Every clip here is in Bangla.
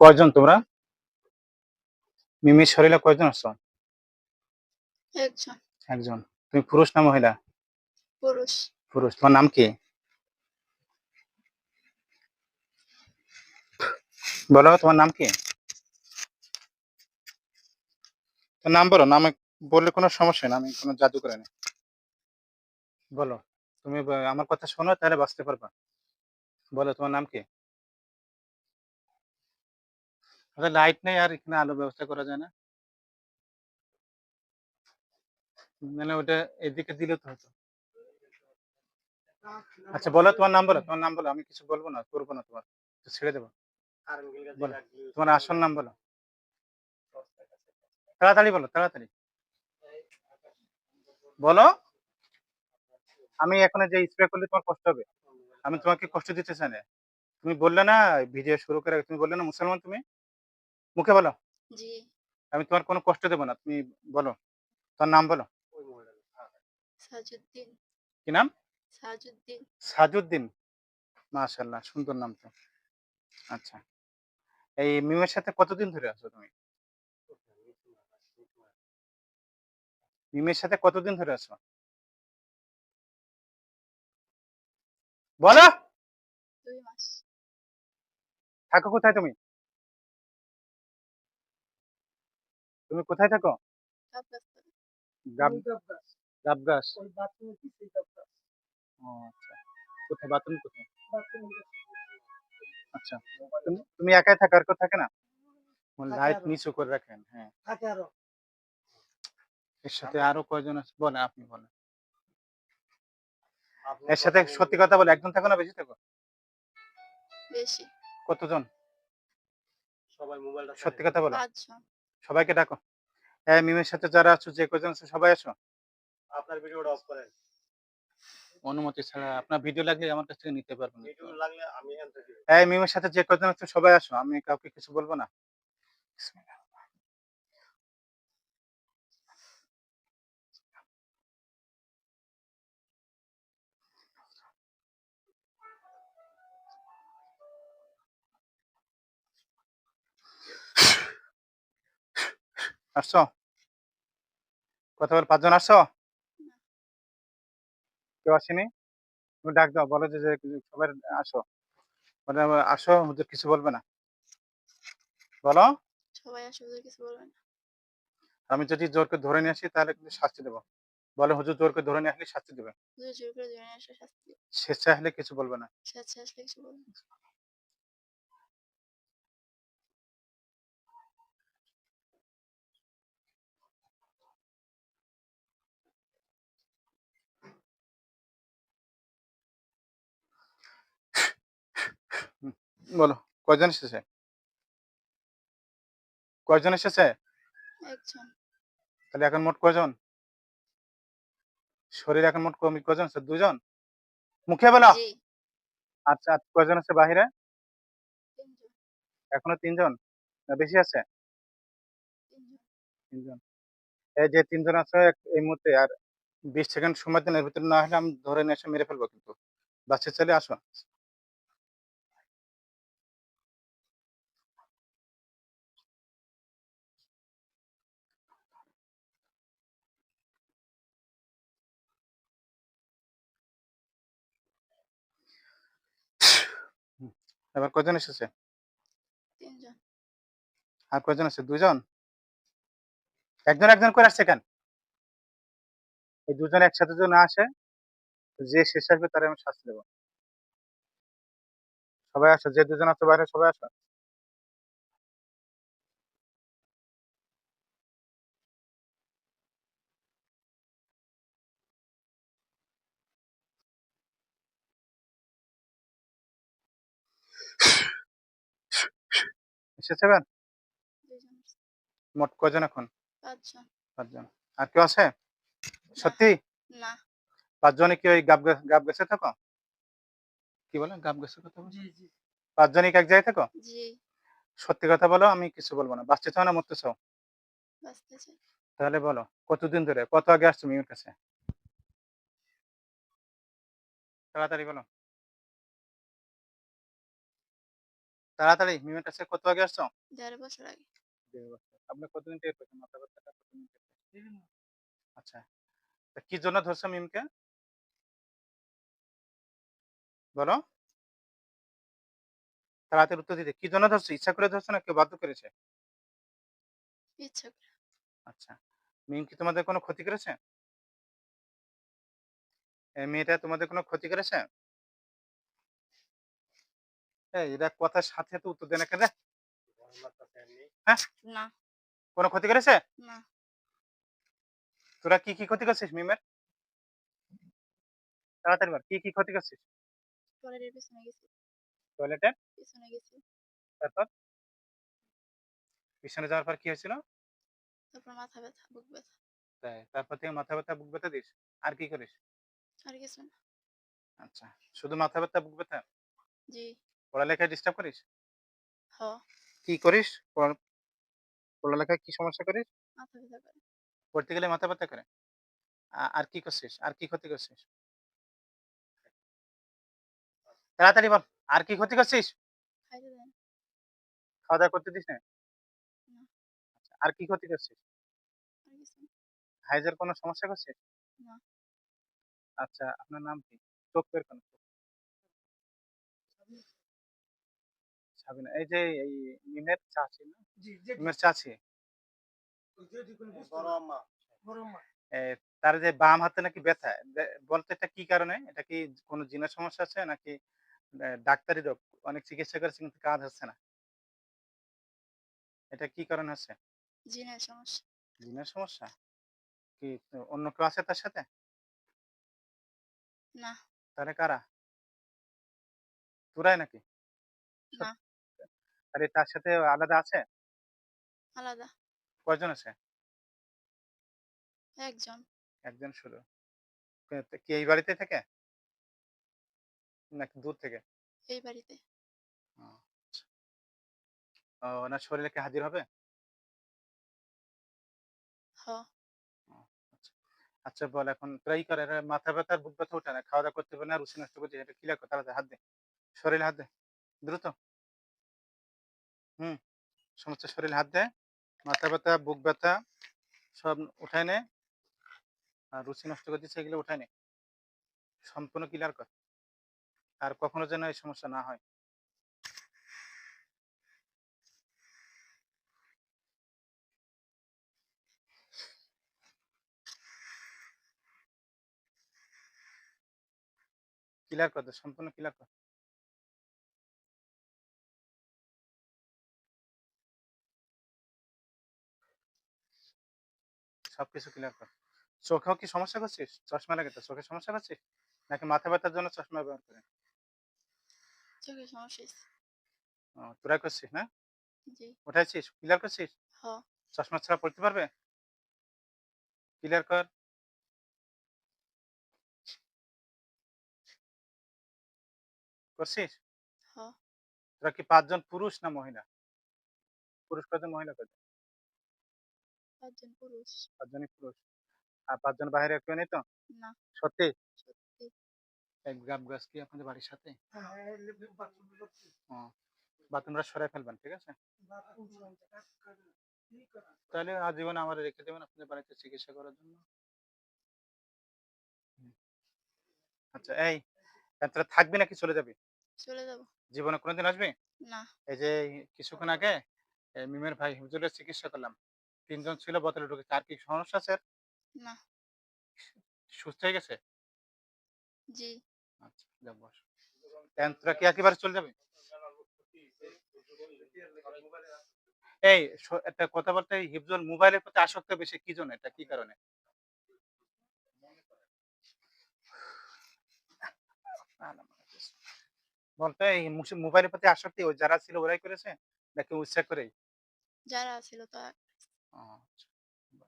কয়জন তোমরা? মিমির শরীরে কয়জন আছো? একজন। একজন। তুমি পুরুষ না মহিলা? পুরুষ। পুরুষ। তোমার নাম কি? বলো তোমার নাম কি? নাম বলো নামে বললে কোনো সমস্যা না আমি কোনো জাদু করে না বলো তুমি আমার কথা শোনো তাহলে বাঁচতে পারবা। বলো তোমার নাম কি? লাইট নেই আর এখানে আলো ব্যবস্থা করা যায় না? মানে ওটা এদিকে দিলে তো হতো। আচ্ছা বলো তোমার নাম বলো তোমার নাম বলো আমি কিছু বলব না, করব না তোমার। ছেড়ে দেবো। বলো, তোমার আসল নাম বলো তাড়াতাড়ি বলো তাড়াতাড়ি। বলো। আমি এখন যে স্প্রে করলে তোমার কষ্ট হবে, আমি তোমাকে কষ্ট দিতে চাই না। তুমি বললে না ভিডিও শুরু করে তুমি বললে না, মুসলমান তুমি? মুখে বলো। জি। আমি তোমার কোনো কষ্ট দেবো না তুমি বলো। তোমার নাম বলো। সাজুদ্দিন। কি নাম? সাজুদ্দিন। সাজুদ্দিন। মাশাল্লাহ সুন্দর নাম তো। আচ্ছা। এই মিমের সাথে কতদিন ধরে আছো তুমি? মিমের সাথে কতদিন ধরে আছো? বলো! দুই থাকো কোথায় তুমি? তুমি কোথায় থাকো? গাবগাছ। আচ্ছা। কোথায়? বাথরুম কোথায়? আচ্ছা। তুমি তুমি একাই থাকো কেউ থাকে না লাইট নিচু করে রাখেন হ্যাঁ। এর সাথে আরও কয়জন আছে? বলেন আপনি বলেন। এর সাথে সত্যি কথা বলে একজন থাকো না বেশি থাকো? বেশি। কতজন? সবাই মোবাইলটা সত্যি কথা বলো। সবাইকে ডাকো। হ্যাঁ মিমের সাথে যারা আছো যে কজন আছে সবাই আসো। আপনার ভিডিওটা অফ করেন অনুমতি ছাড়া আপনার ভিডিও লাগলে আমার কাছ থেকে নিতে পারবেন। ভিডিও লাগলে আমি হ্যাঁ মিমের সাথে যে কজন আছে সবাই আসো। আমি কাউকে কিছু বলব না। আসছো? পাঁচজন আসছো? কেউ আসেনি? তুমি ডাক দাও বলো যে সবাই আসো। মানে আসো হুজুর কিছু বলবে না। বলো। সবাই আসলে কিছু বলবে না। আমি যদি জোরকে ধরে নিয়ে আসি তাহলে কিন্তু শাস্তি দেবো। বলে হুজুর জোরকে ধরে নিয়ে আসলে দেবে। জোর করে শাস্তি দিবে। স্বেচ্ছা হলে কিছু বলবে না। স্বেচ্ছা আসলে কিছু বলবে না। বলো কয়জন এসেছে? কয়জন এসেছে? তাহলে এখন মোট কয়জন? শরীর এখন মোট কম- কয়জন আছে? দুজন? মুখে বলো। আচ্ছা আর কয়জন আছে বাহিরে? এখনও তিনজন? না বেশি আছে? তিনজন। তিনজন। এই যে তিনজন আছে এই মুহূর্তে আর বিশ সেকেন্ড সময় দিন এর ভিতরে না হলে আমি ধরে নিয়ে এসে মেরে ফেলব কিন্তু। বাচ্চা চলে আসো। এবার কজন এসেছে? তিনজন। আর কজন আছে? দুজন একজন একজন করে আসছে কেন? এই দুজন একসাথে যদি না আসে যে শেষ আসবে তারা আমি শাস্তি দেবো। সবাই আসো যে দুজন আছে বাইরে সবাই আসো। দুজন আসছে। মোট কজন এখন? পাঁচজন। পাঁচজন। আর কেউ আছে? সত্যি? না। পাঁচজনে কি ওই গাব গাব গাছে থাকো? কি বলে? গাব গাছের কথা বলো? পাঁচজনই কি এক জায়গায় থাকো? জি। সত্যি কথা বলো আমি কিছু বলব না। বাঁচতে চাও না মরতে চাও? তাহলে বলো কতদিন ধরে? কত আগে আসছো মিমির কাছে? তাড়াতাড়ি বলো। তাড়াতাড়ি মিমের কাছে কত আগে আসছো? দেড় বছর আগে। দেড় বছর। আপনি কতদিন টের পেয়েছেন? মাথা ব্যথাটা কতদিন টের পেয়েছেন? আচ্ছা তা কি জন্য ধরছো মিমকে? বলো। তাড়াতাড়ি উত্তর দিতে। কি জন্য ধরছো? ইচ্ছা করে ধরছো না কেউ বাধ্য করেছে? ইচ্ছা করে। আচ্ছা মিম কি তোমাদের কোনো ক্ষতি করেছে? এই মেয়েটা তোমাদের কোনো ক্ষতি করেছে? এরা কথার সাথে সাথে উত্তর দেয় না কেন এমনি না। কোনো ক্ষতি করেছে? না। তোরা কি কি ক্ষতি করছিস মিমের? তাড়াতাড়ি কি কি ক্ষতি করছিস? টয়লেটের পিছনে গেছি। টয়লেটে পিছনে গেছি। তারপর? পিছনে যাওয়ার পর কি হয়েছিল? তারপর মাথা ব্যথা বুক ব্যথা। তাই তারপর থেকে মাথা ব্যথা বুক ব্যথা দিস? আর কি করিস? আর কিছু না। আচ্ছা শুধু মাথা ব্যথা বুক ব্যথা? জি। পড়ালেখায় ডিস্টার্ব করিস? হ কি করিস? পড়া- পড়ালেখায় কি সমস্যা করিস? মাথা ব্যথা করে। পড়তে গেলে মাথা ব্যথা করে? আ- আর কি করছিস? আর কি ক্ষতি করছিস? তাড়াতাড়ি বল আর কি ক্ষতি করছিস? খাইতে দেয় না খাওয়া দাওয়া করতে দিস না? না। আচ্ছা, আর কি ক্ষতি করছিস? আর কিছু না। হাইজের কোনো সমস্যা করছিস? না। আচ্ছা আপনার নাম কি? চোখ বের করুন সাবিনা এই যে এই মিমের চাচি না? মিমের চাচি? তার যে বাম হাতে নাকি ব্যথা? বলতে এটা কি কারণে? এটা কি কোনো জিনের সমস্যা আছে নাকি ডাক্তারি রোগ? অনেক চিকিৎসা করেছে কিন্তু কাজ হচ্ছে না। এটা কি কারণ হচ্ছে? জিনের সমস্যা। জিনের সমস্যা? কি অন্য কেউ আছে তার সাথে? না। তাহলে কারা? তোরাই নাকি? না। আরে তার সাথে আলাদা আছে? আলাদা। কয়জন আছে? একজন। একজন শুধু কে- কি এই বাড়িতে থাকে? নাকি দূর থেকে? এই বাড়িতে। ও, আচ্ছা। ওনার শরীরে কি হাজির হবে? হ। আচ্ছা। বল এখন। ট্রাই করে মাথা ব্যথা বুক ব্যথা ওঠে না। খাওয়া দাওয়া করতে পারে না রুচি নষ্ট করছে এটা ক্লিয়ার কর তাড়াতাড়ি হাত দে। শরীরে হাত দে। দ্রুত। হুম, সমস্ত শরীর হাত দে মাথা ব্যথা, বুক ব্যথা, সব উঠায় নে আর রুচি নষ্ট করে দিচ্ছে, এগুলো উঠায় নে সম্পূর্ণ ক্লিয়ার কর। আর কখনো যেন এই সমস্যা না হয়। ক্লিয়ার কর সম্পূর্ণ ক্লিয়ার কর। সবকিছু ক্লিয়ার কর। চোখেও কি সমস্যা করছিস? চশমা লাগে তো? চোখে সমস্যা করছিস? নাকি মাথা ব্যথার জন্য চশমা ব্যবহার করে সমস্যা তোরা করছিস না? উঠাইছিস? ক্লিয়ার করছিস? চশমা ছাড়া পড়তে পারবে? ক্লিয়ার কর। করছিস? তোরা কি পাঁচজন পুরুষ না মহিলা? পুরুষ কজন মহিলা কজন পাঁচজন পুরুষ। পাঁচজনই পুরুষ। আর পাঁচজন বাইরে কেউ নেই তো? না। সত্যি? সত্যি। এক গাব গাছ কি আপনাদের বাড়ির সাথে? বাথরুমটা সরাই ফেলবেন ঠিক আছে? তাহলে আজীবন আমার রেখে দেবেন আপনাদের বাড়িতে চিকিৎসা করার জন্য। আচ্ছা এই তা তোরা থাকবি নাকি চলে যাবি? চলে যাব। জীবনে কোনোদিন আসবে? না। এই যে কিছুক্ষণ আগে মিমের ভাই হুজুরের চিকিৎসা করলাম। তিনজন ছিল বোতলে ঢুকে তার কি সমস্যা আছে না। সুস্থ হয়ে গেছে? জি। আচ্ছা যা বস। তোরা কি একেবারে চলে যাবে? এই একটা কথা বলতে হিফজুল মোবাইলের প্রতি আসক্ত বেশি কি জন্য এটা কি কারণে? বলতে এই মোবাইলের প্রতি আসক্তি ওই যারা ছিল ওরাই করেছে? নাকি উৎসাহ করেই? যারা ছিল তা আচ্ছা।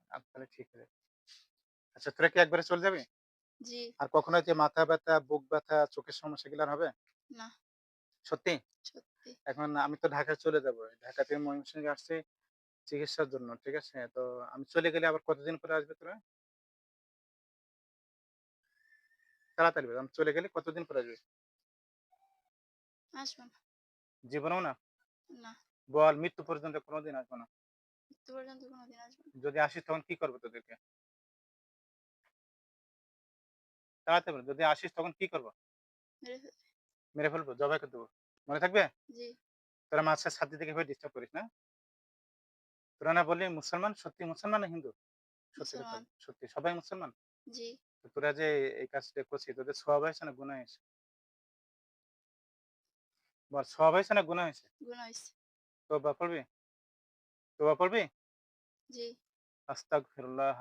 আচ্ছা, তাহলে ঠিক আছে আচ্ছা তোরা কি একবারে চলে যাবে? জি। আর কখনো যে মাথা ব্যথা বুক ব্যথা চোখের সমস্যা গুলো হবে? না। সত্যি? সত্যি। এখন আমি তো ঢাকা চলে যাব। ঢাকা থেকে ময়মনসিংহে আসছি চিকিৎসার জন্য ঠিক আছে? তো আমি চলে গেলে আবার কতদিন পরে আসবে তোরা? তাড়াতাড়ি আমি চলে গেলে কতদিন পরে আসবে? আসব না। জীবনেও না? না। বল মৃত্যু পর্যন্ত কোনোদিন আসব না। মৃত্যু পর্যন্ত কোনোদিন আসব না। যদি আসিস তখন কি করব তোদেরকে? তাড়াতে বল যদি আসিস তখন কি করব? মেরে ফেলবে। মেরে ফেলব জবাই করে দেবো। মনে থাকবে? জি। তোরা মাছের সাথে থেকে হয়ে ডিস্টার্ব করিস না? তোরা না বললি মুসলমান? সত্যি মুসলমান না হিন্দু? সত্যি কথা মুসলমান। সত্যি সবাই মুসলমান? জি। তো তোরা যে এই কাজটা করছিস তোদের সব হয়েছে না গুণা হয়েছে? বল সব হয়েছে না গুণা হয়েছে? গুণ হয়েছে। তোবা পড়বি তোবা পড়বি জি। আস্তাগফিরুল্লাহ।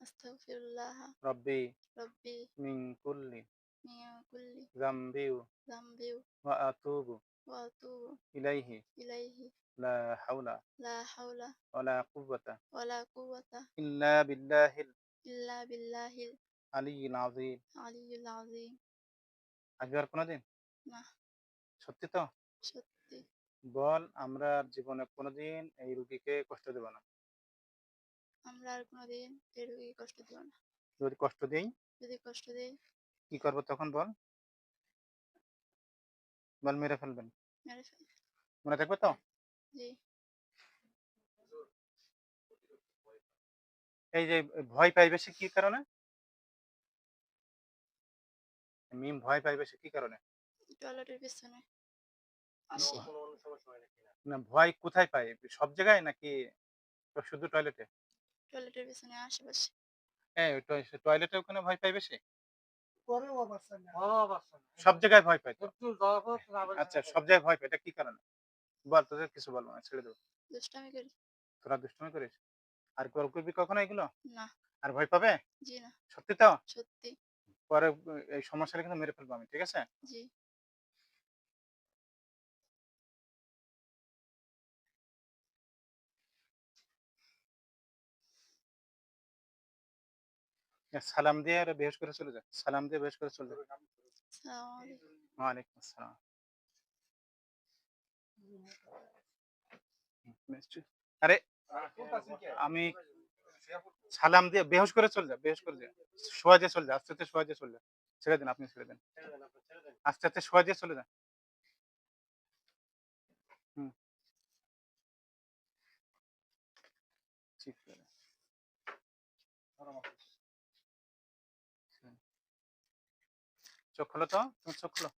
আস্তাগফিরুল্লাহ। রব্বি রব্বি মিন কুল্লি মিয়া কুল্লি যামবি যামবি ওয়া আতুবু। ওয়া আতুবু। ইলাইহি। ইলাইহি। লা হাওলা। লা হাওলা। ওয়ালা কুওয়াতা। ওয়ালা কুওয়াতা। ইল্লা বিল্লাহিল। ইল্লা বিল্লাহিল। আলিয়্যিল আযীম। আলিয়্যুল আযীম। আসবে আর কোনোদিন না। সত্যি তো? সত্যি। বল আমরা জীবনে কোনোদিন এই রুগীকে কষ্ট দেব না। আমরা আর কোনোদিন এই রোগীকে কষ্ট দেব না। যদি কষ্ট দেই? যদি কষ্ট দেই? কি করব তখন বল? বল মেরে ফেলবেন। মেরে ফেলবে মনে থাকবে তো? জি। এই যে ভয় পাইবে সে কি কারণে? মিম ভয় পাইবে সে কি কারণে? টয়লেটের পিছনে। আসে সমস্যা না? ভয় কোথায় পাই সব জায়গায় নাকি শুধু টয়লেটে টয়লেটের পিছনে আশেপাশে। এই টয়লেটে ওখানে ভয় পাই বেশি? পরেও অবস্থা না। ও অবস্থা না সব জায়গায় ভয় পাই তো? একটু জগৎ রাবেন আচ্ছা সব জায়গায়। ভয় পাই এটা কি কারণে? বল তোদের কিছু বলব না ছেড়ে দেবো। দুষ্টামি করি। তোরা দুষ্টুমি করিস? আর কর করবি কখনো এগুলো? না। আর ভয় পাবে? জি না। সত্যি তো? সত্যি। পরে এই সমস্যাটা কিন্তু মেরে ফেলব আমি ঠিক আছে? জি। সালাম দিয়ে আর বেহস করে চলে যা সালাম দিয়ে বেহস করে চলে যা আলাইকুম ওয়ালাইকুম আসসালাম। আরে, আমি সালাম দিয়ে বেহস করে চলে যা বেহস করে যা শোয়া দিয়ে চলে যা আস্তে আস্তে শোয়া দিয়ে চলে যা ছেড়ে দেন, আপনি ছেড়ে দেন। আস্তে আস্তে শোয়া দিয়ে চলে যা হুম। ঠিক করে চোখ খোলো তো তুমি চোখ খোলো।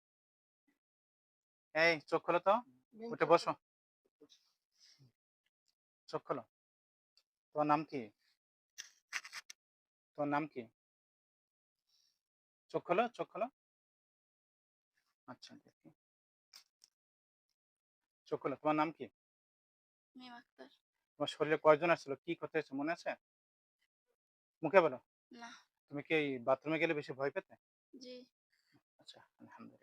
এই চোখ খোলো তো উঠে বসো। চোখ খোলো। তোমার নাম কি? তোমার নাম কি? চোখ খোলো চোখ খোলো। আচ্ছা দেখি। চোখ খোলো তোমার নাম কি? মিম আক্তার। তোমার শরীরে কয়জন আসছিল? কি করতে হয়েছে মনে আছে? মুখে বলো। না। তুমি কি বাথরুমে গেলে বেশি ভয় পেতে? জি। আচ্ছা আলহামদুলিল্লাহ।